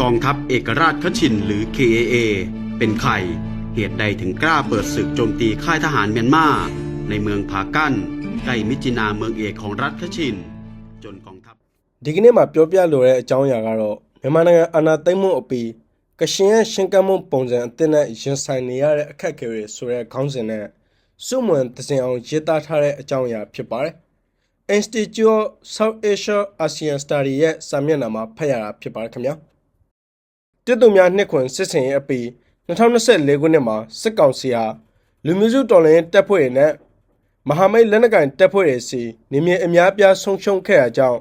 กองทัพเอกราชคชินหรือ KAA เป็นใคร เหตุใดถึงกล้าเปิดศึกโจมตีค่ายทหารเมียนมา ในเมืองผากั้น ใกล้มิจินาเมืองเอกของรัฐคชิน จนกองทัพ ဒီကနေ့မှာပြောပြလိုတဲ့အကြောင်းအရာကတော့မြန်မာနိုင်ငံအာဏာသိမ်းမှုအပြီးကရှင်ရဲ့ရှင်းကမ်းမှုပုံစံအသစ်နဲ့ရင်ဆိုင်နေရတဲ့အခက်အခဲတွေဆိုတဲ့ခေါင်းစဉ်နဲ့စုမွန်တစင်အောင်ရေးသားထားတဲ့အကြောင်းအရာဖြစ်ပါတယ်။ Institute of South Asia ASEAN Study ရဲ့စာမျက်နှာမှာဖတ်ရတာဖြစ်ပါတယ်ခင်ဗျာ။တစ်သူများနှစ်ခွင်စစ်စင်ရဲ့အပြီး2024ခုနှစ်မှာစစ်ကောင်စီဟာလူမျိုးစုတော်လှန်ရေးတပ်ဖွဲ့တွေနဲ့မဟာမိတ်လက်နက်ကိုင်တပ်ဖွဲ့တွေစီနေမြေအများပြားဆုံးရှုံးခဲ့တာကြောင့်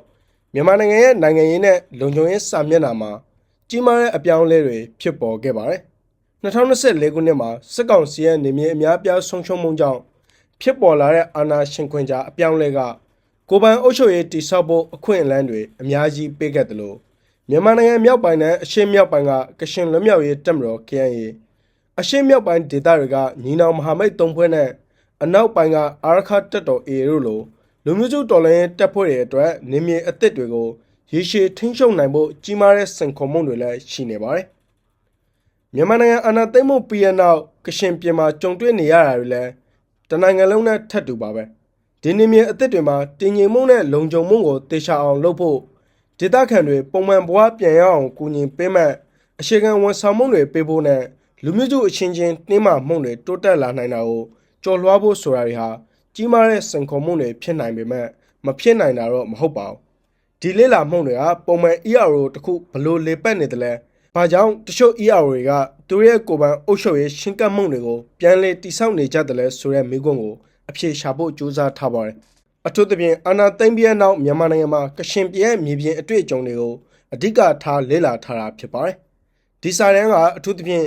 မြန်မာနိုင်ငံရဲ့နိုင်ငံရေးနဲ့လုံခြုံရေးစာမျက်နှာမှာကြီးမားတဲ့အပြောင်းအလဲတွေဖြစ်ပေါ်ခဲ့ပါတယ်။2024ခုနှစ်မှာစစ်ကောင်စီရဲ့နေမြေအများပြားဆုံးရှုံးမှုကြောင့်ဖြစ်ပေါ်လာတဲ့အာဏာရှင်ခွင်ကြားအပြောင်းအလဲက ကိုယ်ပိုင်အုပ်ချုပ်ရေးတည်ဆောက်ဖို့အခွင့်အလမ်းတွေအများကြီးပေးခဲ့တယ်လို့မြန်မာနိုင်ငံမြောက်ပိုင်းနဲ့အရှေ့မြောက်ပိုင်းကကရှင်လွတ်မြောက်ရေးတပ်မတော် KNA အရှေ့မြောက်ပိုင်းဒေသတွေကညီနောင်မဟာမိတ်သုံးဖွဲ့နဲ့အနောက်ပိုင်းကအာရခတပ်တော် AA တို့လိုလူမျိုးစုတော်လှန်ရေးတပ်ဖွဲ့တွေအတွက်နေမြေအသစ်တွေကိုရေရှည်ထိန်းချုပ်နိုင်ဖို့ကြီးမားတဲ့စံခေါ်မှုတွေလည်းရှိနေပါတယ်။မြန်မာနိုင်ငံအာဏာသိမ်းမှုပြီးတဲ့နောက်ကရှင်ပြည်မှာကြုံတွေ့နေရတာတွေလည်းတနိုင်ငံလုံးနဲ့ထပ်တူပါပဲ။ ဒီနေမြေအသစ်တွေမှာတင်ငင်မှုနဲ့လုံခြုံမှုကိုတေချာအောင်လုပ်ဖို့ဒေသခံတွေပုံမှန်ဘဝပြန်ရအောင်ကူညီပေးမဲ့အရှိခံဝန်ဆောင်မှုတွေပေးဖို့နဲ့လူမျိုးစုအချင်းချင်းနှင်းမမှုတွေတိုးတက်လာနိုင်တာကိုကြော်လွှားဖို့ဆိုတာတွေဟာကြီးမားတဲ့စံခေါ်မှုတွေဖြစ်နိုင်ပေမဲ့မဖြစ်နိုင်တာတော့မဟုတ်ပါဘူးဒီလေးလာမှုတွေကပုံမှန် ERO တခုဘလို့လေပတ်နေတယ်လဲဘာကြောင့်တချို့ ERO တွေကသူတို့ရဲ့ကိုယ်ပိုင်အုပ်ချုပ်ရေးရှင်းကပ်မှုတွေကိုပြန်လည်တိစောက်နေကြတယ်လဲဆိုတဲ့မိကွန်းကို အဖြေရှာဖို့ကြိုးစားထားပါတယ်အထူးသဖြင့်အာနာသိမ့်ပြဲနောက်မြန်မာနိုင်ငံမှာကရှင်ပြည်ရဲ့မြေပြင်အတွေ့အကြုံတွေကိုအဓိကထားလေ့လာထားတာဖြစ်ပါတယ်ဒီစာတန်းကအထူးသဖြင့်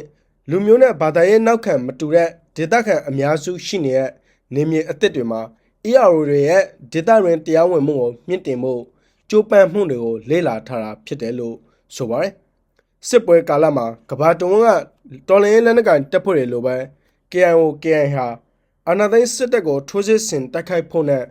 လူမျိုးနဲ့ဘာသာရေးနောက်ခံမတူတဲ့ဒေသခံအများစုရှိနေတဲ့နေမြေအသစ်တွေမှာ ERO တွေရဲ့ဒေတာရင်တရားဝင်မှုကိုမြင့်တင်ဖို့ကြိုးပမ်းမှုတွေကိုလေ့လာထားတာဖြစ်တယ်လို့ဆိုပါတယ်။စစ်ပွဲကာလမှာကဘာတုံးကတော်လင်းလက်နက်ကန်တပ်ဖွဲ့တွေလိုပဲ KIO KI ဟာ အာဏာသိမ်းစစ်တပ်ကိုထိုးစစ်ဆင်တိုက်ခိုက်ဖို့နဲ့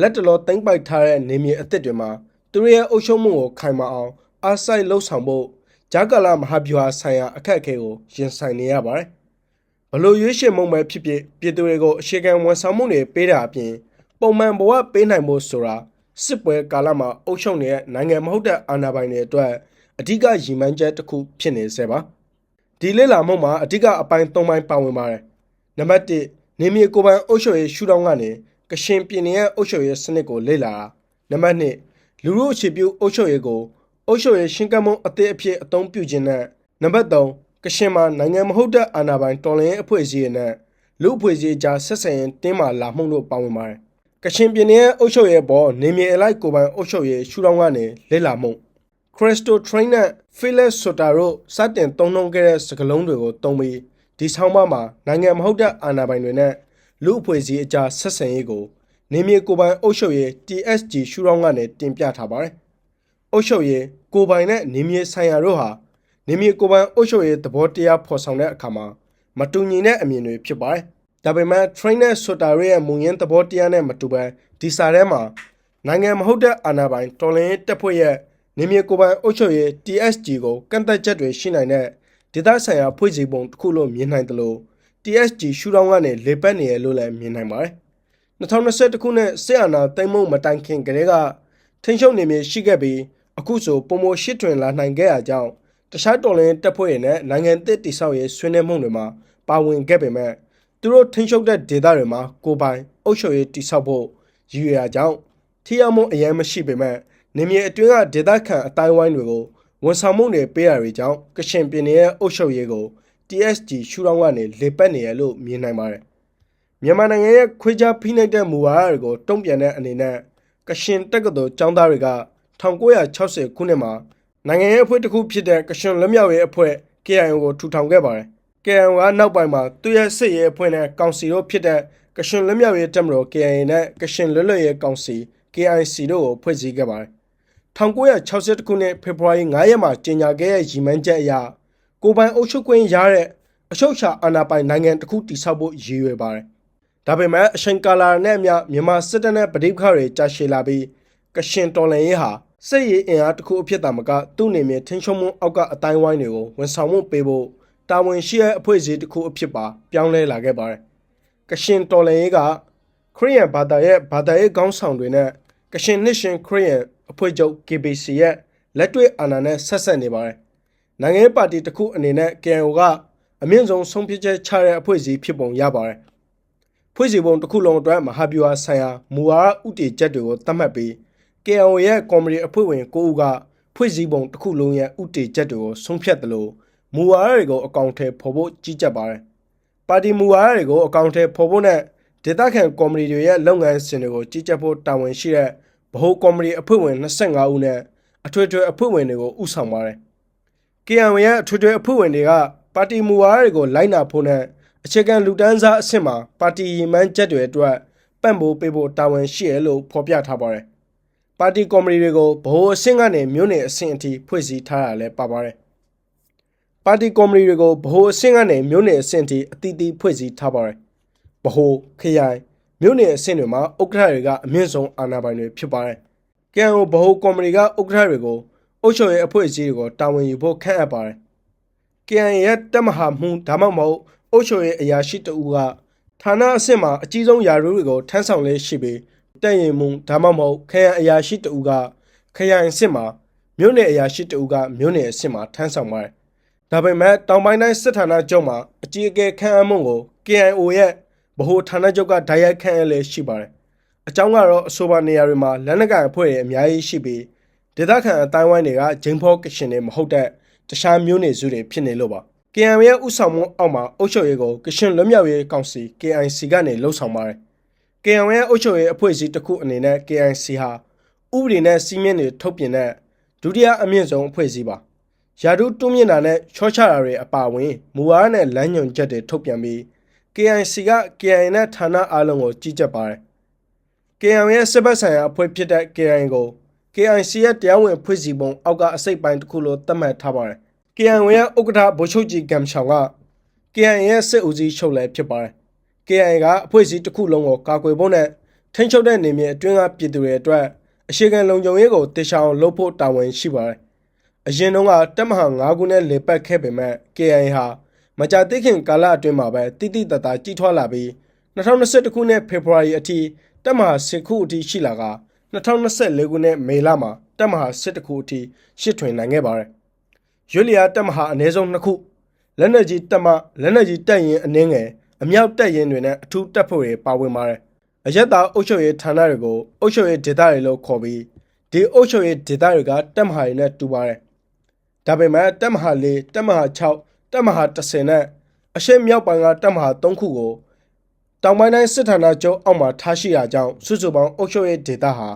လက်တလောတင်ပိုက်ထားတဲ့နေမြေအသစ်တွေမှာသူတို့ရဲ့အုပ်ချုပ်မှုကိုခိုင်မာအောင်အားစိုက်လှုပ်ဆောင်ဖို့ဂျာကာလာမဟာဗျူဟာဆိုင်ရာအခက်အခဲကိုရင်ဆိုင်နေရပါတယ်။ဘလို့ရွေးရှင်မှုပဲဖြစ်ဖြစ်ပြည်သူတွေကိုအရှိခံဝန်ဆောင်မှုတွေပေးတာအပြင်ပုံမှန်ဘဝပေးနိုင်ဖို့ဆိုတာစစ်ပွဲကာလမှာအုပ်ချုပ်နေတဲ့နိုင်ငံမဟုတ်တဲ့အာဏာပိုင်တွေအတွက်အဓိကရည်မှန်းချက်တစ်ခုဖြစ်နေစေပါဒီလေ့လာမှုမှာအဓိကအပိုင်း၃ပိုင်းပါဝင်ပါတယ်နံပါတ်၁ နေမြေကိုယ်ပိုင်အုပ်ချုပ်ရေးရှုထောင့်ကနေကရှင်ပြည်နယ်ရဲ့အုပ်ချုပ်ရေးစနစ်ကိုလေ့လာတာနံပါတ်၂လူမှုအခြေပြုအုပ်ချုပ်ရေးကိုအုပ်ချုပ်ရေးရှင်းကပ်မှုအသစ်အဖြစ်အသုံးပြုခြင်းနဲ့နံပါတ်၃ကရှင်မှာနိုင်ငံမဟုတ်တဲ့အာဏာပိုင်တော်လှန်ရေးအဖွဲ့အစည်းတွေနဲ့လူအဖွဲ့အစည်းကြားဆက်ဆံရေးတင်းမာလာမှုတို့ပါဝင်ပါတယ်ကရှင်ပြည်နယ်အုပ်ချုပ်ရေးပေါ်နေမြေအလိုက်ကိုပိုင်အုပ်ချုပ်ရေးရှုထောင့်ကနေလေ့လာမှု Crystal Train နဲ့ Phyllis Sota တို့စတင်သုံးနှုန်းခဲ့တဲ့စကားလုံးတွေကိုသုံးပြီး ဒီဆောင်းပါးမှာနိုင်ငံမဟုတ်တဲ့အာဏာပိုင်တွေနဲ့လူအဖွဲ့အစည်းအကြားဆက်ဆံရေးကိုနေမြေကိုပိုင်အုပ်ချုပ်ရေး TSG ရှုထောင့်ကနေတင်ပြထားပါတယ်။အုပ်ချုပ်ရေးကိုပိုင်နဲ့နေမြေဆိုင်ရာတို့ဟာနေမြေကိုပိုင်အုပ်ချုပ်ရေးသဘောတရားဖော်ဆောင်တဲ့အခါမှာမတူညီတဲ့အမြင်တွေဖြစ်ပါတယ်။ဒါပေမဲ့ trainer ဆိုတာရဲ့မူရင်းသဘောတရားနဲ့မတူဘဲဒီစာထဲမှာနိုင်ငံမဟုတ်တဲ့အာဏာပိုင်တော်လင်းတပ်ဖွဲ့ရဲ့နေမြေကိုပိုင်အုပ်ချုပ်ရေး TSG ကိုကန့်သက်ချက်တွေရှိနိုင်တဲ့ ဒေသဆိုင်ရာဖွဲ့စည်းပုံတစ်ခုလို့မြင်နိုင်တယ်လို့ TSG ရှုထောင့်ကနေလေပတ်နေရလို့လည်းမြင်နိုင်ပါတယ်။2021ခုနှစ်စစ်အာဏာသိမ်းမှုမတိုင်ခင်ကတည်းကထိန်းချုပ်နေမြေရှိခဲ့ပြီးအခုဆိုပုံမရှစ်တွင်လာနိုင်ခဲ့ရကြောင်းတခြားတော်လင်းတပ်ဖွဲ့တွေနဲ့နိုင်ငံသစ်တိဆောက်ရေးဆွေးနွေးမှုတွေမှာပါဝင်ခဲ့ပေမဲ့သူတို့ထိန်းချုပ်တဲ့ဒေသတွေမှာကိုပိုင်အုပ်ချုပ်ရေးတိဆောက်ဖို့ရည်ရွယ်ရာကြောင့်ထိရောက်မှုအရင်မရှိပေမဲ့နေမြေအတွင်းကဒေသခံအတိုင်းဝိုင်းတွေကို ဝန်ဆောင်မှုတွေပေးရတွေကြောင့်ကရှင်ပြည်နယ်ရဲ့အုပ်ချုပ်ရေးကို TSG ရှုထောင့်ကနေလေပတ်နေရလို့မြင်နိုင်ပါတယ်မြန်မာနိုင်ငံရဲ့ခွေးကြားဖိနှိပ်တဲ့မူဝါဒတွေကိုတုံ့ပြန်တဲ့အနေနဲ့ကရှင်တက္ကသိုလ်ကျောင်းသားတွေက1960ခုနှစ်မှာနိုင်ငံရေးအဖွဲ့တစ်ခုဖြစ်တဲ့ကရှင်လက်မြောက်ရေးအဖွဲ့ KIO ကိုထူထောင်ခဲ့ပါတယ်။ KIO ကနောက်ပိုင်းမှာသူ့ရဲ့စစ်ရေးအဖွဲ့နဲ့ကောင်စီတို့ဖြစ်တဲ့ကရှင်လက်မြောက်ရေးတပ်မတော် KIA နဲ့ကရှင်လွတ်လပ်ရေးကောင်စီ KIC တို့ကိုဖွဲ့စည်းခဲ့ပါတယ်။ 1962ခုနှစ်ဖေဖော်ဝါရီ9ရက်မှာကြေညာခဲ့တဲ့ရည်မှန်းချက်အရကိုပိုင်အုပ်ချုပ်ခွင့်ရတဲ့အရှုပ်ချအာဏာပိုင်နိုင်ငံတစ်ခုတည်ဆောက်ဖို့ရည်ရွယ်ပါတယ်။ဒါပေမဲ့အချိန်ကာလနဲ့အမျှမြန်မာစစ်တပ်နဲ့ဗဒိပခါတွေကြာရှည်လာပြီးကရှင်တော်လှန်ရေးဟာစိတ်ရည်အင်အားတစ်ခုအဖြစ်တာမကသူ့နေမြေထင်းချုံမှုအောက်ကအတိုင်းဝိုင်းတွေကိုဝန်ဆောင်မှုပေးဖို့တာဝန်ရှိတဲ့အဖွဲ့အစည်းတစ်ခုအဖြစ်ပါပြောင်းလဲလာခဲ့ပါတယ်။ကရှင်တော်လန်ရေးကခရီးယန်ဘာသာရဲ့ဘာသာရေးခေါင်းဆောင်တွေနဲ့ ကရှင်နှစ်ရှင်ခရီးယန်အဖွဲ့ချုပ် KBC ရဲ့လက်တွေ့အာဏာနဲ့ဆက်ဆက်နေပါတယ်။နိုင်ငံရေးပါတီတစ်ခုအနေနဲ့ KNO ကအမြင့်ဆုံးဆုံးဖြတ်ချက်ချတဲ့အဖွဲ့အစည်းဖြစ်ပုံရပါတယ်။ဖွဲ့စည်းပုံတစ်ခုလုံးအတွက်မဟာဗျူဟာဆိုင်ရာမူဝါဒဥတီချက်တွေကိုသတ်မှတ်ပြီး KNO ရဲ့ကော်မတီအဖွဲ့ဝင်9ဦးကဖွဲ့စည်းပုံတစ်ခုလုံးရဲ့ဥတီချက်တွေကိုဆုံးဖြတ်တယ်လို့မူဝါဒတွေကိုအကောင့်ထဲပေါ်ဖို့ကြီးကြပ်ပါတယ်။ပါတီမူဝါဒတွေကိုအကောင့်ထဲပေါ်ဖို့နဲ့ဒေသခံကော်မတီတွေရဲ့လုပ်ငန်းစဉ်တွေကိုကြီးကြပ်ဖို့တာဝန်ရှိတဲ့ ဗဟိုကော်မတီအဖွဲ့ဝင်25ဦးနဲ့အထွေထွေအဖွဲ့ဝင်တွေကိုဥဆောင်ပါတယ်။ KNO ရဲ့အထွေထွေအဖွဲ့ဝင်တွေကပါတီမူဝါဒတွေကိုလိုက်နာဖို့နဲ့အခြေခံလူတန်းစားအဆင့်မှာပါတီရည်မှန်းချက်တွေအတွက်ပံ့ပိုးပေးဖို့တာဝန်ရှိရလို့ဖော်ပြထားပါတယ်။ပါတီကော်မတီတွေကိုဗဟိုအဆင့်ကနေမြို့နယ်အဆင့်အထိဖွဲ့စည်းထားတာလည်းပါပါတယ်။ပါတီကော်မတီတွေကိုဗဟိုအဆင့်ကနေမြို့နယ်အဆင့်အထိအသီးသီးဖွဲ့စည်းထားပါတယ်။ဗဟိုခရိုင် မြို့နယ်အဆင့်တွေမှာဥက္ကဋ္ဌတွေကအမြင့်ဆုံးအာဏာပိုင်တွေဖြစ်ပါတယ်။ KNO ဗဟိုကော်မတီကဥက္ကဋ္ဌတွေကိုအုပ်ချုပ်ရေးအဖွဲ့အစည်းတွေကိုတာဝန်ယူဖို့ခန့်အပ်ပါတယ်။ KN ရဲ့တက်မဟာမှုဒါမှမဟုတ်အုပ်ချုပ်ရေးအရာရှိတဦးကဌာနအဆင့်မှာအကြီးဆုံးယာရုတွေကိုထမ်းဆောင်လေးရှိပြီးတက်ရင်မှုဒါမှမဟုတ်ခရိုင်အရာရှိတဦးကခရိုင်အဆင့်မှာမြို့နယ်အရာရှိတဦးကမြို့နယ်အဆင့်မှာထမ်းဆောင်ပါတယ်။ဒါပေမဲ့တောင်ပိုင်းတိုင်းစစ်ဌာနချုပ်မှာအကြီးအကဲခန့်အပ်မှုကို KIO ရဲ့ ဗဟိုဌာနချုပ်ကဓာတ်ရိုက်ခန့်အပ်လေးရှိပါတယ်။အကြောင်းကတော့အဆိုပါနေရာတွေမှာလက်နက်ကိုင်အဖွဲ့တွေအများကြီးရှိပြီးဒေသခံအတိုင်းဝိုင်းတွေကဂျင်းဖောကရှင်တွေမဟုတ်တဲ့တခြားမျိုးနေစုတွေဖြစ်နေလို့ပါ KM ရဲ့ဥဆောင်မှုအောက်မှာအုပ်ချုပ်ရေးကိုကရှင်လွတ်မြောက်ရေးကောင်စီ KIC ကနေလှုပ်ဆောင်ပါတယ် KM ရဲ့အုပ်ချုပ်ရေးအဖွဲ့အစည်းတစ်ခုအနေနဲ့ KIC ဟာဥပဒေနဲ့စီမင်းတွေထုတ်ပြန်တဲ့ဒုတိယအမြင့်ဆုံးအဖွဲ့အစည်းပါယာတုတွမြင့်တာနဲ့ချောချတာတွေအပါအဝင်မူဝါဒနဲ့လမ်းညွှန်ချက်တွေထုတ်ပြန်ပြီး KIC က KI နဲ့ဌာနအားလုံးကိုကြီးကြပ်ပါတယ် KM ရဲ့စစ်ဘက်ဆိုင်ရာအဖွဲ့ဖြစ်တဲ့ KI ကို KIC ရဲ့တရားဝင်ဖွဲ့စည်းပုံအောက်ကအစိတ်ပိုင်းတစ်ခုလို့သတ်မှတ်ထားပါတယ် KN ရဲ့ဥက္ကဋ္ဌဗိုလ်ချုပ်ကြီးကမ်ချောင်က KN ရဲ့စစ်ဦးစီးချုပ်လည်းဖြစ်ပါတယ် KN ကအဖွဲ့အစည်းတစ်ခုလုံးကိုကာကွယ်ဖို့နဲ့ထိန်းချုပ်တဲ့နေမြေအတွင်းကပြည်သူတွေအတွက်အရှိခံလုံခြုံရေးကိုတေချာအောင်လုပ်ဖို့တာဝန်ရှိပါတယ်အရင်တုန်းကတပ်မဟာ9ခုနဲ့လေပတ်ခဲ့ပေမဲ့ KN ဟာ မကြာသေးခင်ကာလအတွင်းမှာပဲတိတိတတ်တာကြီးထွားလာပြီး2021ခုနှစ်ဖေဖော်ဝါရီအထိတပ်မဟာ10ခုအထိရှိလာက2024ခုနှစ်မေလမှာတပ်မဟာ17ခုအထိရှစ်ထွင်နိုင်ခဲ့ပါတယ်ရွေလျာတပ်မဟာအနည်းဆုံးနှစ်ခုလက်နက်ကြီးတပ်မလက်နက်ကြီးတပ်ရင်အနှင်းငယ်အမြောက်တပ်ရင်တွေနဲ့အထူးတပ်ဖွဲ့တွေပါဝင်ပါတယ်အရက်သားအုပ်ချုပ်ရေးဌာနတွေကိုအုပ်ချုပ်ရေးဒေသတွေလို့ခေါ်ပြီးဒီအုပ်ချုပ်ရေးဒေသတွေကတပ်မဟာတွေနဲ့တူပါတယ်ဒါပေမဲ့တပ်မဟာ၄တပ်မဟာ6 တပ်မဟာ10နဲ့အရှေ့မြောက်ပိုင်းကတပ်မဟာ3ခုကိုတောင်ပိုင်းတိုင်းစစ်ဌာနချုပ်အောက်မှာထားရှိတာကြောင့်စုစုပေါင်းအုပ်ချုပ်ရေးဒေသဟာ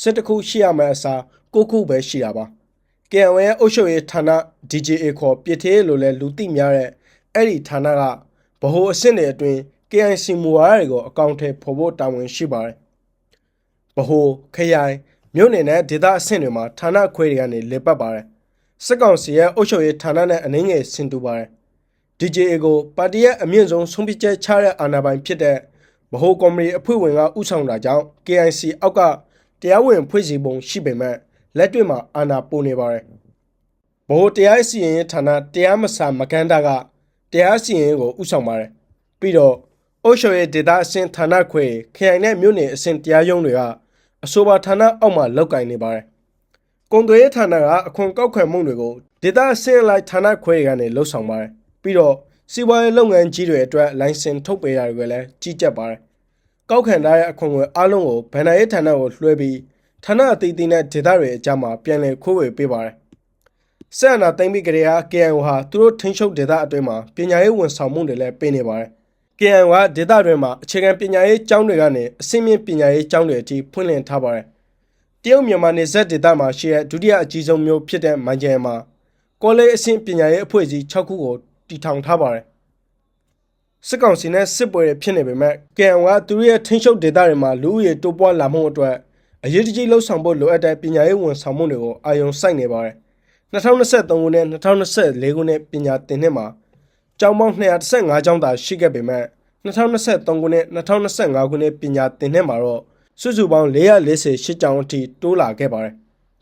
စစ်တခုရှိရမယ့်အစား9ခုပဲရှိတာပါ KN ရဲ့အုပ်ချုပ်ရေးဌာန DJA ခေါ်ပြည်သေးလို့လဲလူသိများတဲ့အဲ့ဒီဌာနကဗဟိုအဆင့်တွေအတွင်း KIC မူဝါဒတွေကိုအကောင့်ထဲပေါ်ဖို့တာဝန်ရှိပါတယ်။ဗဟိုခရိုင်မြို့နယ်နဲ့ဒေသအဆင့်တွေမှာဌာနခွဲတွေကနေလေပတ်ပါတယ်။ စစ်ကောင်စီရဲ့အုပ်ချုပ်ရေးဌာနနဲ့အနှင်းငယ်ဆင်တူပါတယ်။ DJA ကိုပါတီရဲ့အမြင့်ဆုံးဆုံးဖြတ်ချက်ချတဲ့အာဏာပိုင်ဖြစ်တဲ့ဗဟိုကော်မတီအဖွဲ့ဝင်ကဥဆောင်တာကြောင့် KIC အောက်ကတရားဝင်ဖွဲ့စည်းပုံရှိပေမဲ့လက်တွေ့မှာအာဏာပိုနေပါတယ်။ဗဟိုတရားစီရင်ရေးဌာနတရားမဆာမကန်းတာကတရားစီရင်ရေးကိုဥဆောင်ပါတယ်။ပြီးတော့အုပ်ချုပ်ရေးဒေသအဆင့်ဌာနခွဲခရိုင်နဲ့မြို့နယ်အဆင့်တရားရုံးတွေကအဆိုပါဌာနအောက်မှာလောက်ကင်နေပါတယ်။ ကွန်သွေးဌာနကအခွန်ကောက်ခွန်မှုတွေကိုဒေသအဆင့်လိုက်ဌာနခွဲတွေကနေလှုပ်ဆောင်ပါတယ်။ပြီးတော့စီးပွားရေးလုပ်ငန်းကြီးတွေအတွက်လိုင်စင်ထုတ်ပေးတာတွေလည်းကြီးကြပ်ပါတယ်။ကောက်ခံထားတဲ့အခွန်ငွေအလုံးကိုဗန်နာရေးဌာနကိုလွှဲပြီးဌာနအသီးသီးနဲ့ဒေသတွေအကြားမှာပြန်လည်ခိုးဝေပေးပါတယ်။ဆက်အနာသိမ့်ပြီးကြတဲ့ KNO ဟာသူတို့ထိန်းချုပ်ဒေသအတွင်းမှာပညာရေးဝန်ဆောင်မှုတွေလည်းပေးနေပါတယ်။ KNO ကဒေသအတွင်းမှာအခြေခံပညာရေးကျောင်းတွေကနေအဆင့်မြင့်ပညာရေးကျောင်းတွေအထိဖွင့်လှစ်ထားပါတယ်။ တရုတ်မြန်မာနယ်စပ်ဒေသမှာရှိတဲ့ဒုတိယအကြီးဆုံးမြို့ဖြစ်တဲ့မိုင်ဂျယ်မှာကောလိပ်အဆင့်ပညာရေးအဖွဲ့အစည်း6ခုကိုတည်ထောင်ထားပါတယ်။စစ်ကောင်စီနဲ့စစ်ပွဲတွေဖြစ်နေပေမဲ့ KNO ကသူတို့ရဲ့ထိန်းချုပ်ဒေသတွေမှာလူဦးရေတိုးပွားလာမှုအတွက်အရေးတကြီးလှုပ်ဆောင်ဖို့လိုအပ်တဲ့ပညာရေးဝန်ဆောင်မှုတွေကိုအာရုံစိုက်နေပါတယ်။2023ခုနှစ်2024ခုနှစ်ပညာသင်နှစ်မှာကျောင်းပေါင်း215ကျောင်းသာရှိခဲ့ပေမဲ့2023ခုနှစ်2025ခုနှစ်ပညာသင်နှစ်မှာတော့ စုစုပေါင်း448ကျောင်းအထိတိုးလာခဲ့ပါတယ်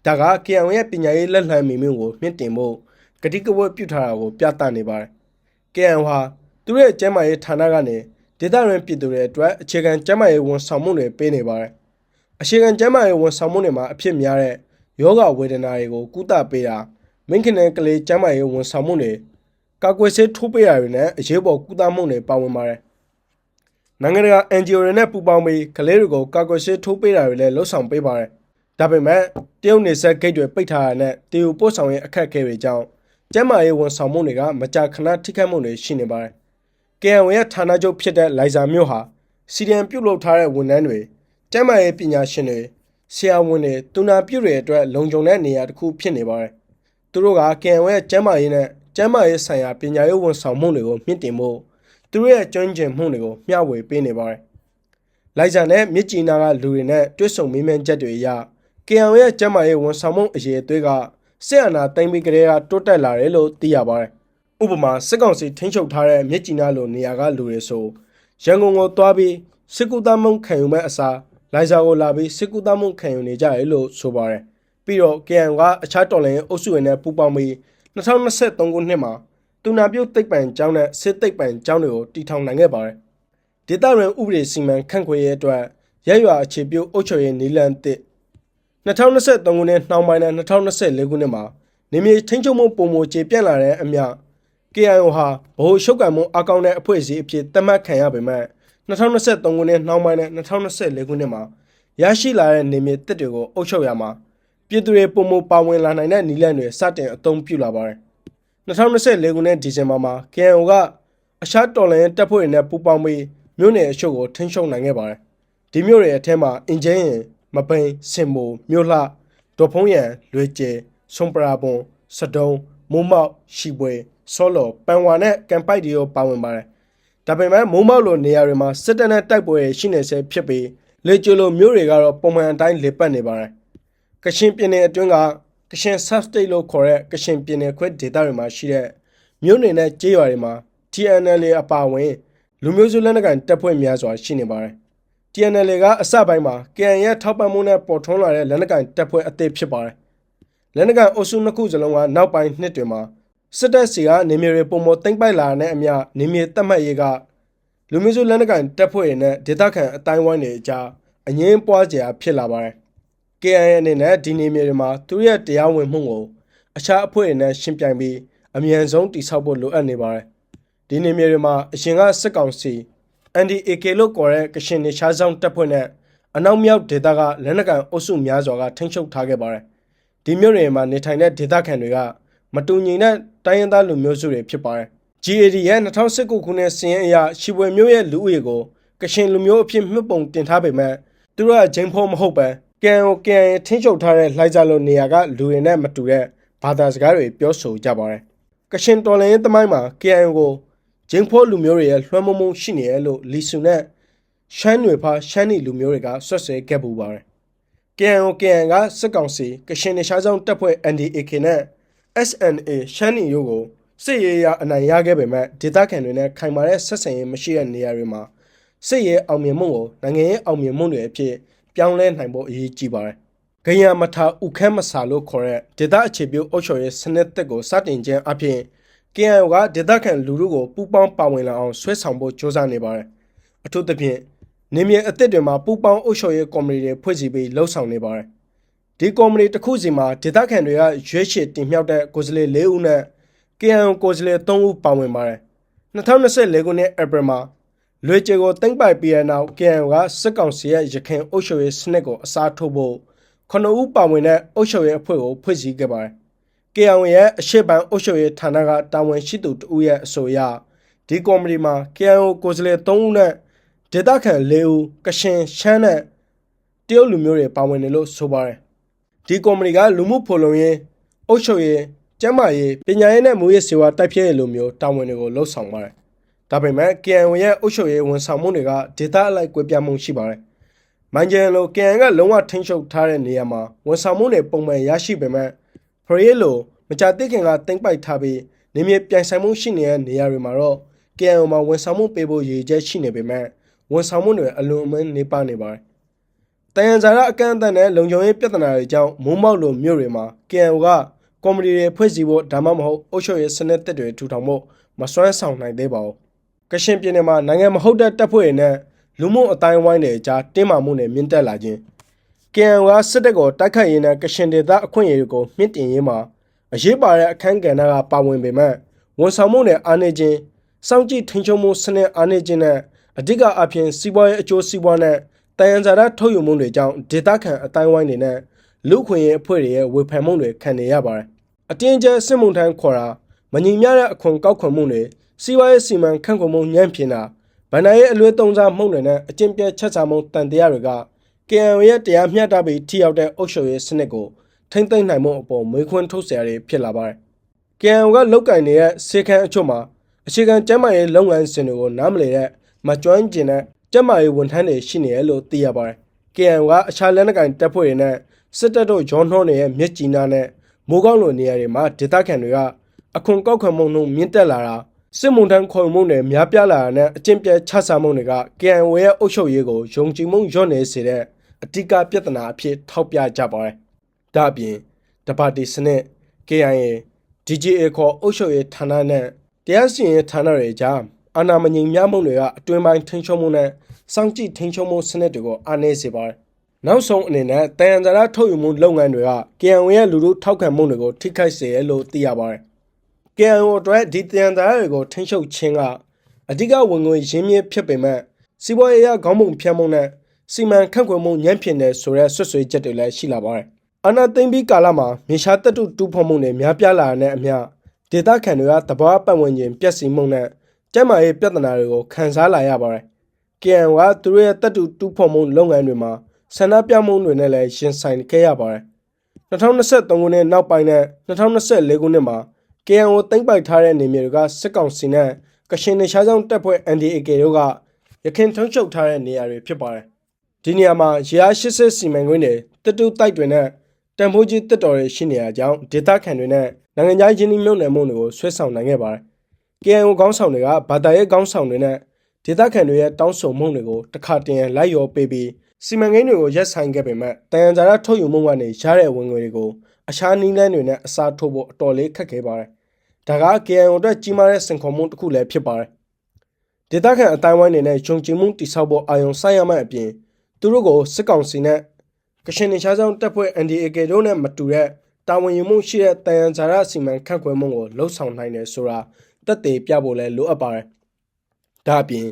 ဒါက KIO ရဲ့ပညာရေးလက်လှမ်းမီမှုကိုမြင့်တင်ဖို့ကတိကဝတ်ပြုထားတာကိုပြသနေပါတယ်။ KIO ဟာသူတို့ရဲ့ကျန်းမာရေးဌာနကနေဒေသတွင်းပြည်သူတွေအတွက်အခြေခံကျန်းမာရေးဝန်ဆောင်မှုတွေပေးနေပါတယ်။အခြေခံကျန်းမာရေးဝန်ဆောင်မှုတွေမှာအဖြစ်များတဲ့ယောဂဝေဒနာတွေကိုကုသပေးတာမိခင်နဲ့ကလေးကျန်းမာရေးဝန်ဆောင်မှုတွေကာကွယ်ဆေးထိုးပေးတာတွေနဲ့အရေးပေါ်ကုသမှုတွေပါဝင်ပါတယ်။ နိုင်ငံတကာ NGO တွေနဲ့ပူးပေါင်းပြီးကလေးတွေကိုကာကွယ်ဆေးထိုးပေးတာတွေလည်းလှုပ်ဆောင်ပေးပါတယ်။ဒါပေမဲ့တရုတ်နေဆက်ဂိတ်တွေပိတ်ထားတာနဲ့တရုတ်ပို့ဆောင်ရေးအခက်အခဲတွေကြောင့်ကျန်းမာရေးဝန်ဆောင်မှုတွေကမကြာခဏထိခိုက်မှုတွေရှိနေပါတယ်။ KNO ရဲ့ဌာနချုပ်ဖြစ်တဲ့လိုင်ဇာမြို့ဟာစီဒီအမ်ပြုတ်လုပ်ထားတဲ့ဝန်ထမ်းတွေကျန်းမာရေးပညာရှင်တွေဆရာဝန်တွေတူနာပြုတွေအတွက်လုံခြုံတဲ့နေရာတစ်ခုဖြစ်နေပါတယ်။သူတို့က KNO ရဲ့ကျန်းမာရေးနဲ့ကျန်းမာရေးဆိုင်ရာပညာရေးဝန်ဆောင်မှုတွေကိုမြင့်တင်ဖို့ သူတို့ရဲ့ကျွမ်းကျင်မှုတွေကိုမျှဝေပေးနေပါတယ်။လိုင်ဇာနဲ့မြစ်ကြီးနားကလူတွေနဲ့တွဲဆုံမေးမြန်းချက်တွေအရ KNO ရဲ့ကျန်းမာရေးဝန်ဆောင်မှုအရေးအသွေးကစစ်အာဏာသိမ်းပြီးကတည်းကတိုးတက်လာတယ်လို့သိရပါတယ်။ဥပမာစစ်ကောင်စီထိန်းချုပ်ထားတဲ့မြစ်ကြီးနားလိုနေရာကလူတွေဆိုရန်ကုန်ကိုသွားပြီးစစ်ကူသားမှုခံယူမဲ့အစားလိုင်ဇာကိုလာပြီးစစ်ကူသားမှုခံယူနေကြတယ်လို့ဆိုပါတယ်။ပြီးတော့ KN ကအခြားတော်လှန်ရေးအုပ်စုတွေနဲ့ပူးပေါင်းပြီး2023ခုနှစ်မှာ တူနာပြုတ်သိပ္ပံကျောင်းနဲ့စစ်သိပ္ပံကျောင်းတွေကိုတည်ထောင်နိုင်ခဲ့ပါတယ်။ဒေသတွင်ဥပဒေစီမံခန့်ခွဲရေးအတွက်ရက်ရွာအခြေပြုအုပ်ချုပ်ရေးနီလန်တစ်2023ခုနှစ်နှောင်းပိုင်းနဲ့2024ခုနှစ်မှာနေမြေထိန်းချုပ်မှုပုံမကျေပြန့်လာတဲ့အမျှ KIO ဟာဗဟိုရှုပ်ကံမှုအကောင့်တဲ့အဖွဲ့အစည်းအဖြစ်သတ်မှတ်ခံရပေမဲ့2023ခုနှစ်နှောင်းပိုင်းနဲ့2024ခုနှစ်မှာရရှိလာတဲ့နေမြေတစ်တွေကိုအုပ်ချုပ်ရမှာပြည်သူတွေပုံမပါဝင်လာနိုင်တဲ့နီလန်တွေစတင်အသုံးပြုလာပါတယ် 2024ခုနှစ်ဒီဇင်ဘာမှာ KIO ကအခြားတော်လှန်ရေးတပ်ဖွဲ့တွေနဲ့ပူးပေါင်းပြီးမြို့နယ်အချို့ကိုထိန်းချုပ်နိုင်ခဲ့ပါတယ်ဒီမြို့တွေအထက်မှာအင်ဂျင်ရင်မပိန်စင်မိုမြို့လှဒေါ်ဖုံးရံလွေကျဲဆွန်ပရာပွန်စတုံးမိုးမောက်ရှိပွဲဆောလော်ပန်ဝါနဲ့ကန်ပိုက်ဒီရောပါဝင်ပါတယ်။ဒါပေမဲ့မိုးမောက်လိုနေရာတွေမှာစစ်တပ်နဲ့တိုက်ပွဲရှိနေဆဲဖြစ်ပြီးလေကျိုလိုမျိုးတွေကတော့ပုံမှန်အတိုင်းလေပတ်နေပါတယ်။ကရှင်ပြည်နယ်အတွင်းက ကရှင် sub state လို့ခေါ်တဲ့ကရှင်ပြည်နယ်ခွဲဒေသတွေမှာရှိတဲ့မြို့နယ်နဲ့ကျေးရွာတွေမှာ TNL အပါအဝင်လူမျိုးစုလက်နက်ကိုင်တပ်ဖွဲ့များစွာရှိနေပါတယ်။ TNL ကအစပိုင်းမှာ KN ရဲ့ထောက်ပံ့မှုနဲ့ပေါ်ထွန်းလာတဲ့လက်နက်ကိုင်တပ်ဖွဲ့အသစ်ဖြစ်ပါတယ်။လက်နက်ကိုင်အုပ်စုနှစ်ခုစလုံးကနောက်ပိုင်းနှစ်တွေမှာစစ်တပ်စီကနေမြေတွေပုံမသိမ့်ပိုက်လာတဲ့အမျှနေမြေတတ်မှတ်ရေးကလူမျိုးစုလက်နက်ကိုင်တပ်ဖွဲ့တွေနဲ့ဒေသခံအတိုင်းဝိုင်းတွေအကြားအငင်းပွားကြရာဖြစ်လာပါတယ်။ KN အနေနဲ့ဒီနေမြေတွေမှာသူရဲ့တရားဝင်မှုကိုအခြားအဖွဲ့တွေနဲ့ရှင်းပြိုင်ပြီးအမြန်ဆုံးတိစောက်ဖို့လိုအပ်နေပါတယ်။ဒီနေမြေတွေမှာအရင်ကစစ်ကောင်စီ NDAK လို့ခေါ်တဲ့ကရှင်နေရှားဆောင်တပ်ဖွဲ့နဲ့အနောက်မြောက်ဒေသကလက်နက်ကန်အုပ်စုများစွာကထိန်းချုပ်ထားခဲ့ပါတယ်။ဒီမြို့တွေမှာနေထိုင်တဲ့ဒေသခံတွေကမတူညီတဲ့တိုင်းရင်းသားလူမျိုးစုတွေဖြစ်ပါတယ်။ GAD ရဲ့2019ခုနှစ်စီရင်အရရှီဝယ်မျိုးရဲ့လူဦးရေကိုကရှင်လူမျိုးအဖြစ်မှတ်ပုံတင်ထားပေမဲ့သူတို့ကဂျိမ်းဖို့မဟုတ်ပဲ ကန်ကိုကန်ထိန်းချုပ်ထားတဲ့လိုက်ကြလိုနေရာကလူတွေနဲ့မတူတဲ့ဘာသာစကားတွေပြောဆိုကြပါတယ်။ကရှင်တော်လိုင်းသမိုင်းမှာ KIO ကိုဂျင်းဖို့လူမျိုးတွေရဲ့လွှမ်းမိုးမှုရှိနေတယ်လို့လီဆူနဲ့ရှမ်းတွေဖာရှမ်းနီလူမျိုးတွေကဆွတ်ဆွဲခဲ့ပူပါတယ်။ KNO KN ကစစ်ကောင်စီကရှင်နေရှားဆောင်တပ်ဖွဲ့ NDAK နဲ့ SNA ရှမ်းနီတို့ကိုစစ်ရေးရအနိုင်ရခဲ့ပေမဲ့ဒေသခံတွေနဲ့ခိုင်မာတဲ့ဆက်ဆံရေးမရှိတဲ့နေရာတွေမှာစစ်ရေးအောင်မြင်မှုကိုနိုင်ငံရေးအောင်မြင်မှုတွေအဖြစ် ပြောင်းလဲနိုင်ဖို့အရေးကြီးပါတယ်။ဂိယမထာဥခဲမဆာလို့ခေါ်တဲ့ဒေသအခြေပြုအုပ်ချုပ်ရေးစနစ်တက်ကိုစတင်ခြင်းအပြင် KNO ကဒေသခံလူထုကိုပူးပေါင်းပါဝင်လာအောင်ဆွဲဆောင်ဖို့ကြိုးစားနေပါတယ်။အထူးသဖြင့်နေမြေအသစ်တွေမှာပူးပေါင်းအုပ်ချုပ်ရေးကော်မတီတွေဖွဲ့စည်းပြီးလှုပ်ဆောင်နေပါတယ်။ဒီကော်မတီတစ်ခုစီမှာဒေသခံတွေကရွေးချယ်တင်မြှောက်တဲ့ကိုယ်စားလှယ်၄ဦးနဲ့ KNO ကိုယ်စားလှယ်3ဦးပါဝင်ပါတယ်။2024ခုနှစ်ဧပြီမှာ လွေကျေကိုတင်ပိုက်ပြီးတဲ့နောက် KNO ကစစ်ကောင်စီရဲ့ရခိုင်အုပ်ချုပ်ရေးစနစ်ကိုအစားထိုးဖို့ခုနှစ်ဦးပါဝင်တဲ့အုပ်ချုပ်ရေးအဖွဲ့ကိုဖွဲ့စည်းခဲ့ပါတယ်။ KNO ရဲ့အရှိပန်အုပ်ချုပ်ရေးဌာနကတာဝန်ရှိသူတဦးရဲ့အဆိုအရဒီကော်မတီမှာ KNO ကိုယ်စားလှယ်3ဦးနဲ့ဒေသခံ၄ဦးကရှင်ရှမ်းနဲ့တရုတ်လူမျိုးတွေပါဝင်တယ်လို့ဆိုပါတယ်ဒီကော်မတီကလူမှုဖော်လုံရေးအုပ်ချုပ်ရေးကျန်းမာရေးပညာရေးနဲ့မူရေးစေဝါတိုက်ဖျက်ရေးလိုမျိုးတာဝန်တွေကိုလှုပ်ဆောင်ပါတယ် ဒါပေမဲ့ KN ရဲ့အုပ်ချုပ်ရေးဝန်ဆောင်မှုတွေကဒေသအလိုက်ကွဲပြားမှုရှိပါတယ်မန်ဂျန်လို KN ကလုံးဝထိန်းချုပ်ထားတဲ့နေရာမှာဝန်ဆောင်မှုတွေပုံမှန်ရရှိပေမဲ့ဖရီးလိုမကြသိခင်ကတင်ပိုက်ထားပြီးနေမြေပြိုင်ဆိုင်မှုရှိနေတဲ့နေရာတွေမှာတော့ KN မှာဝန်ဆောင်မှုပေးဖို့ရည်ချက်ရှိနေပေမဲ့ဝန်ဆောင်မှုတွေအလွန်အမင်းနေပါနေပါတယ်တယန်ဇာရအကန့်အသတ်နဲ့လုံခြုံရေးပြဿနာတွေကြောင့်မိုးမောက်လိုမြို့တွေမှာ KNU ကကော်မတီတွေဖွဲ့စည်းဖို့ဒါမှမဟုတ်အုပ်ချုပ်ရေးစနစ်တစ်တွေထူထောင်ဖို့မစွမ်းဆောင်နိုင်သေးပါဘူး။ ကရှင်ပြည်နယ်မှာနိုင်ငံမဟုတ်တဲ့တပ်ဖွဲ့တွေနဲ့လူမှုအတိုင်းအဝိုင်းတွေအကြားတင်းမာမှုတွေမြင့်တက်လာခြင်း KNU ကစစ်တပ်ကိုတိုက်ခိုက်ရင်းနဲ့ကရှင်ဒေသအခွင့်အရေးတွေကိုမြင့်တင်ရေးမှာအရေးပါတဲ့အခန်းကဏ္ဍကပါဝင်ပေမဲ့ဝန်ဆောင်မှုနဲ့အားနည်းခြင်းစောင့်ကြည့်ထိန်းချုပ်မှုစနစ်အားနည်းခြင်းနဲ့အဓိကအဖြစ်စီးပွားရေးအကျိုးစီးပွားနဲ့တယန်ဇာရထုတ်ယူမှုတွေကြောင့်ဒေသခံအတိုင်းဝိုင်းတွေနဲ့လူခွင့်ရေးအဖွဲ့တွေရဲ့ဝေဖန်မှုတွေခံနေရပါတယ်။အတင်းကျပ်စစ်မှုထမ်းခေါ်တာမညီမျှတဲ့အခွန်ကောက်ခွန်မှုတွေ စီးပွားရေးစီမံခန့်ခွဲမှုညံ့ဖျင်းတာဗန္ဒာရေးအလွဲသုံးစားမှုတွေနဲ့အကျင့်ပြတ်ချက်ချမှုတန်တရားတွေက KNU ရဲ့တရားမျှတပြီးထိရောက်တဲ့အုပ်ချုပ်ရေးစနစ်ကိုထိမ့်သိမ့်နိုင်မှုအပေါ်မွေးခွန်းထုတ်စရာတွေဖြစ်လာပါတယ်။ KNU ကလောက်ကင်နေတဲ့စေခန်းအချို့မှာအခြေခံကျန်းမာရေးလုပ်ငန်းစဉ်တွေကိုနားမလည်တဲ့မကျွမ်းကျင်တဲ့ကျန်းမာရေးဝန်ထမ်းတွေရှိနေတယ်လို့သိရပါတယ်။ KNU ကအခြားလက်နက်ကိုင်တပ်ဖွဲ့တွေနဲ့စစ်တပ်တို့ဂျွန်နှောနေတဲ့မြစ်ကြီးနားနဲ့မိုးကောင်းလိုနေရာတွေမှာဒေသခံတွေကအခွန်ကောက်ခွန်မှုနှုန်းမြင့်တက်လာတာ စစ်မှုထမ်းခေါ်ယူမှုတွေများပြားလာတာနဲ့အကျင့်ပြတ်ချစားမှုတွေက KNU ရဲ့အုပ်ချုပ်ရေးကိုယုံကြည်မှုညွတ်နေစေတဲ့အဓိကပြဿနာအဖြစ်ထောက်ပြကြပါတယ်။ဒါ့အပြင်တပါတီစနစ် KIA DGA ခေါ်အုပ်ချုပ်ရေးဌာနနဲ့တရားစီရင်ရေးဌာနတွေကြားအာဏာမငြိမ်မြမှုတွေကအတွင်းပိုင်းထိန်းချုပ်မှုနဲ့စောင့်ကြည့်ထိန်းချုပ်မှုစနစ်တွေကိုအားနည်းစေပါတယ်။နောက်ဆုံးအနေနဲ့တယန်ဇာရထုတ်ယူမှုလုပ်ငန်းတွေက KNU ရဲ့လူလူထောက်ခံမှုတွေကိုထိခိုက်စေရလို့သိရပါတယ်။ KNU အတွက်ဒီတယန်ဇာရတွေကိုထိန်းချုပ်ခြင်းကအဓိကဝင်ငွေရင်းမြစ်ဖြစ်ပေမဲ့စီးပွားရေးအရခေါင်းပုံဖြတ်မှုနဲ့စီမံခန့်ခွဲမှုညံ့ဖျင်းတယ်ဆိုတဲ့ဆွဆွေးချက်တွေလည်းရှိလာပါတယ်။အာနာသိမ့်ပြီးကာလမှာမြေရှားတပ်တုတူးဖော်မှုတွေများပြားလာတဲ့အမျှဒေသခံတွေကတဘာပတ်ဝန်းကျင်ပျက်စီးမှုနဲ့ကျန်းမာရေးပြဿနာတွေကိုခံစားလာရပါတယ်။ KN ကသူတို့ရဲ့တပ်တုတူးဖော်မှုလုပ်ငန်းတွေမှာဆန္ဒပြမှုတွေနဲ့လည်းရင်ဆိုင်ခဲ့ရပါတယ်။2023ခုနှစ်နောက်ပိုင်းနဲ့2024ခုနှစ်မှာ KN ကိုတင်ပိုက်ထားတဲ့နေမြေတွေကစစ်ကောင်စီနဲ့ကရှင်နေရှားကြောင်းတပ်ဖွဲ့ NDAK တို့ကရခင်ထုံးချုပ်ထားတဲ့နေရာတွေဖြစ်ပါတယ်။ဒီနေရာမှာရေအား80စီမံကိန်းတွေတက်တူတိုက်တွေနဲ့တန်ဖိုးကြီးတက်တော်တွေရှိနေရကြောင်းဒေသခံတွေနဲ့နိုင်ငံခြားယင်းနှိမ့်မြုံနယ်မှုတွေကိုဆွဲဆောင်နိုင်ခဲ့ပါတယ်။ KNO ခေါင်းဆောင်တွေကဘာသာရေးခေါင်းဆောင်တွေနဲ့ဒေသခံတွေရဲ့တောင်းဆိုမှုတွေကိုတခါတရံလိုက်ရောပေးပြီးစီမံကိန်းတွေကိုရက်ဆိုင်ခဲ့ပေမဲ့တယန်ဇာရထုတ်ယူမှုကနေရတဲ့ဝင်ငွေတွေကိုအခြားနည်းလမ်းတွေနဲ့အစားထိုးဖို့အတော်လေးခက်ခဲပါတယ်။ ဒါက KNO အတွက်ကြီးမားတဲ့စင်ခေါ်မှုတစ်ခုလည်းဖြစ်ပါတယ်။ဒေသခံအတိုင်းဝိုင်းတွေနဲ့ယုံကြည်မှုတိစောက်ဖို့အာရုံစိုက်ရမယ့်အပြင်သူတို့ကိုစစ်ကောင်စီနဲ့ကရှင်နေရှားဆောင်တပ်ဖွဲ့ NDAK တို့နဲ့မတူတဲ့တာဝန်ယူမှုရှိတဲ့တယန်ဇာရစီမံခန့်ခွဲမှုကိုလှုပ်ဆောင်နိုင်တယ်ဆိုတာတက်သေးပြဖို့လည်းလိုအပ်ပါတယ်။ဒါအပြင်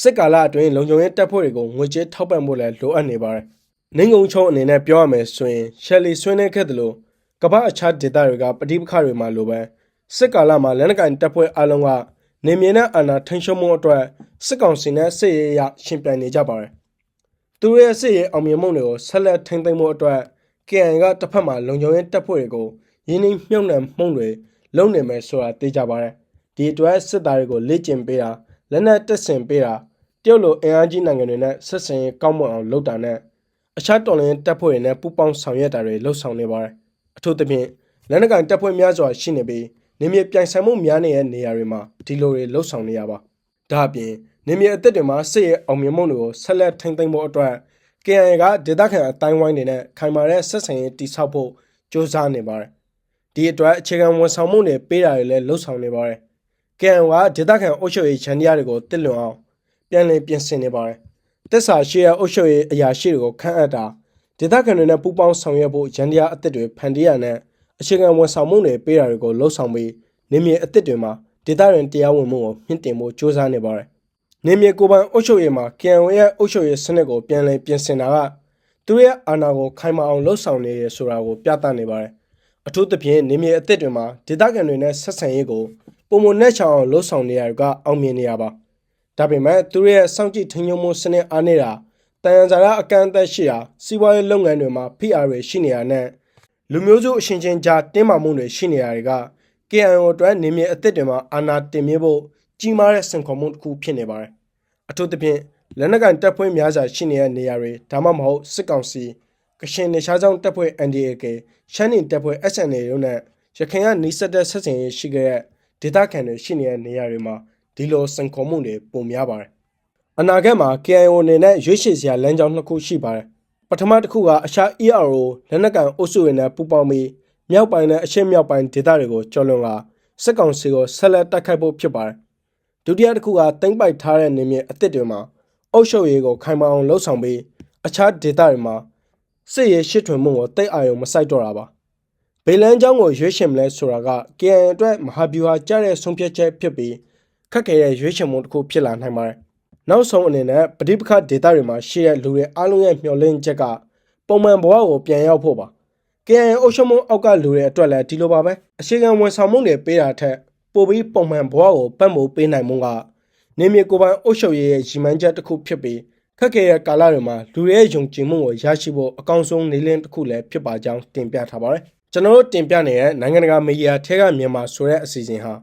စစ်ကာလအတွင်းလုံခြုံရေးတပ်ဖွဲ့တွေကိုငွေကြေးထောက်ပံ့ဖို့လည်းလိုအပ်နေပါတယ်။နိုင်ငုံချုံအနေနဲ့ပြောရမယ်ဆိုရင်ရှယ်လီဆွေးနွေးခဲ့သလိုကမ္ဘာအခြားဒေသတွေကပဋိပက္ခတွေမှာလိုပဲ စစ်ကာလမှာလက်နက်ကင်တပ်ဖွဲ့အလုံးကနေမြေနဲ့အာဏာထိန်းချုပ်မှုအတွက်စစ်ကောင်စီနဲ့စစ်ရေးအရရှင်ပြိုင်နေကြပါတယ်။သူတို့ရဲ့စစ်ရေးအောင်မြင်မှုတွေကိုဆက်လက်ထိန်းသိမ်းမှုအတွက် KN ကတစ်ဖက်မှာလုံခြုံရေးတပ်ဖွဲ့တွေကိုရင်းနှီးမြှုပ်နှံမှုတွေလုပ်နေမယ်ဆိုတာသိကြပါတယ်။ဒီအတွက်စစ်သားတွေကိုလေ့ကျင့်ပေးတာလက်နက်တက်ဆင်ပေးတာတရုတ်လိုအင်အားကြီးနိုင်ငံတွေနဲ့ဆက်ဆံရေးကောင်းမွန်အောင်လုပ်တာနဲ့အခြားတော်လှန်ရေးတပ်ဖွဲ့တွေနဲ့ပူးပေါင်းဆောင်ရွက်တာတွေလှုပ်ဆောင်နေပါတယ်။အထူးသဖြင့်လက်နက်ကင်တပ်ဖွဲ့များစွာရှိနေပြီး နေမြေပြိုင်ဆိုင်မှုများနေတဲ့နေရာတွေမှာဒီလိုတွေလှုပ်ဆောင်နေရပါ။ဒါအပြင်နေမြေအသစ်တွေမှာစစ်ရေးအောင်မြင်မှုတွေကိုဆက်လက်ထိန်းသိမ်းဖို့အတွက် KIA ကဒေသခံအတိုင်းဝိုင်းတွေနဲ့ခိုင်မာတဲ့ဆက်ဆံရေးတည်ဆောက်ဖို့ကြိုးစားနေပါတယ်။ဒီအတွက်အခြေခံဝန်ဆောင်မှုတွေပေးတာတွေလည်းလှုပ်ဆောင်နေပါတယ်။ KIA ကဒေသခံအုပ်ချုပ်ရေးချန်တရားတွေကိုတစ်လွန်အောင်ပြန်လည်ပြင်ဆင်နေပါတယ်။တက်ဆာရှိရအုပ်ချုပ်ရေးအရာရှိတွေကိုခန့်အပ်တာဒေသခံတွေနဲ့ပူးပေါင်းဆောင်ရွက်ဖို့ရန်တရားအသစ်တွေဖန်တီးရတဲ့ အခြေခံဝန်ဆောင်မှုတွေပေးတာတွေကိုလှုပ်ဆောင်ပြီးနေမြေအသစ်တွေမှာဒေသရင်တရားဝင်မှုကိုမြင့်တင်ဖို့ကြိုးစားနေပါတယ်။နေမြေကိုပိုင်အုပ်ချုပ်ရေးမှာ KNO ရဲ့အုပ်ချုပ်ရေးစနစ်ကိုပြန်လည်ပြင်ဆင်တာကသူတို့ရဲ့အာဏာကိုခိုင်မာအောင်လှုပ်ဆောင်နေရဆိုတာကိုပြသနေပါတယ်။အထူးသဖြင့်နေမြေအသစ်တွေမှာဒေသခံတွေနဲ့ဆက်ဆံရေးကိုပုံမနဲ့ချောင်အောင်လှုပ်ဆောင်နေရကအောင်မြင်နေရပါ။ဒါပေမဲ့သူတို့ရဲ့စောင့်ကြည့်ထိန်းချုပ်မှုစနစ်အားနေတာတယန်ဇာရအကန့်အသတ်ရှိတာစီးပွားရေးလုပ်ငန်းတွေမှာဖိအားတွေရှိနေရတဲ့ လူမျိုးစုအချင်းချင်းကြားတင်းမာမှုတွေရှိနေရတွေက KIO အတွက်နေမြေအသစ်တွေမှာအာဏာတင်မြှဖို့ကြီးမားတဲ့စင်ခေါ်မှုတစ်ခုဖြစ်နေပါတယ်။အထူးသဖြင့်လက်နက်ကန်တပ်ဖွဲ့များစွာရှိနေတဲ့နေရာတွေဒါမှမဟုတ်စစ်ကောင်စီကရှင်နေရှားကြောင်းတပ်ဖွဲ့ NDAK ရှမ်းနေတပ်ဖွဲ့ SNA တို့နဲ့ရခိုင်ကနီးစပ်တဲ့ဆက်ဆံရေးရှိခဲ့တဲ့ဒေသခံတွေရှိနေတဲ့နေရာတွေမှာဒီလိုစင်ခေါ်မှုတွေပုံများပါတယ်။အနာဂတ်မှာ KIO အနေနဲ့ရွေးချယ်စရာလမ်းကြောင်းနှစ်ခုရှိပါတယ်။ ပထမတစ်ခုကအခြား ERO လက်နက်ကန်အုပ်စုဝင်နဲ့ပူးပေါင်းပြီးမြောက်ပိုင်းနဲ့အရှေ့မြောက်ပိုင်းဒေသတွေကိုကျော်လွန်ကစစ်ကောင်စီကိုဆက်လက်တိုက်ခိုက်ဖို့ဖြစ်ပါတယ်။ဒုတိယတစ်ခုကတင်ပိုက်ထားတဲ့နေမြေအစ်စ်တွေမှာအုပ်ချုပ်ရေးကိုခိုင်မာအောင်လှုပ်ဆောင်ပြီးအခြားဒေသတွေမှာစစ်ရေးရှစ်ထွင်မှုကိုတိတ်အာရုံမစိုက်တော့တာပါ။ဗေလန်းကျောင်းကိုရွေးချယ်မလဲဆိုတာက KN အတွက်မဟာဗျူဟာကျတဲ့ဆုံးဖြတ်ချက်ဖြစ်ပြီးခက်ခဲတဲ့ရွေးချယ်မှုတစ်ခုဖြစ်လာနိုင်ပါတယ်။ နောက်ဆုံးအနေနဲ့ပဋိပက္ခဒေသတွေမှာရှိတဲ့လူတွေအားလုံးရဲ့မျှော်လင့်ချက်ကပုံမှန်ဘဝကိုပြန်ရောက်ဖို့ပါ။ KN အုပ်ချုပ်မှုအောက်ကလူတွေအတွက်လည်းဒီလိုပါပဲ။အခြေခံဝန်ဆောင်မှုတွေပေးတာထက်ပိုပြီးပုံမှန်ဘဝကိုပတ်မို့ပေးနိုင်မှုကနေမြေကိုယ်ပိုင်အုပ်ချုပ်ရေးရဲ့ရည်မှန်းချက်တစ်ခုဖြစ်ပြီးခက်ခဲတဲ့ကာလတွေမှာလူတွေရဲ့ယုံကြည်မှုကိုရရှိဖို့အကောင်းဆုံးနေလင်းတစ်ခုလည်းဖြစ်ပါကြောင်းတင်ပြထားပါတယ်။ကျွန်တော်တို့တင်ပြနေတဲ့နိုင်ငံတကာမီဒီယာထဲကမြန်မာဆိုတဲ့အစီအစဉ်ဟာ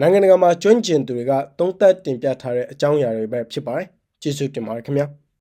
နိုင်ငံတကာမှာကျွမ်းကျင်သူတွေကသုံးသပ်တင်ပြထားတဲ့အကြောင်းအရာတွေပဲဖြစ်ပါတယ်ကျေးဇူးတင်ပါတယ်ခင်ဗျာ။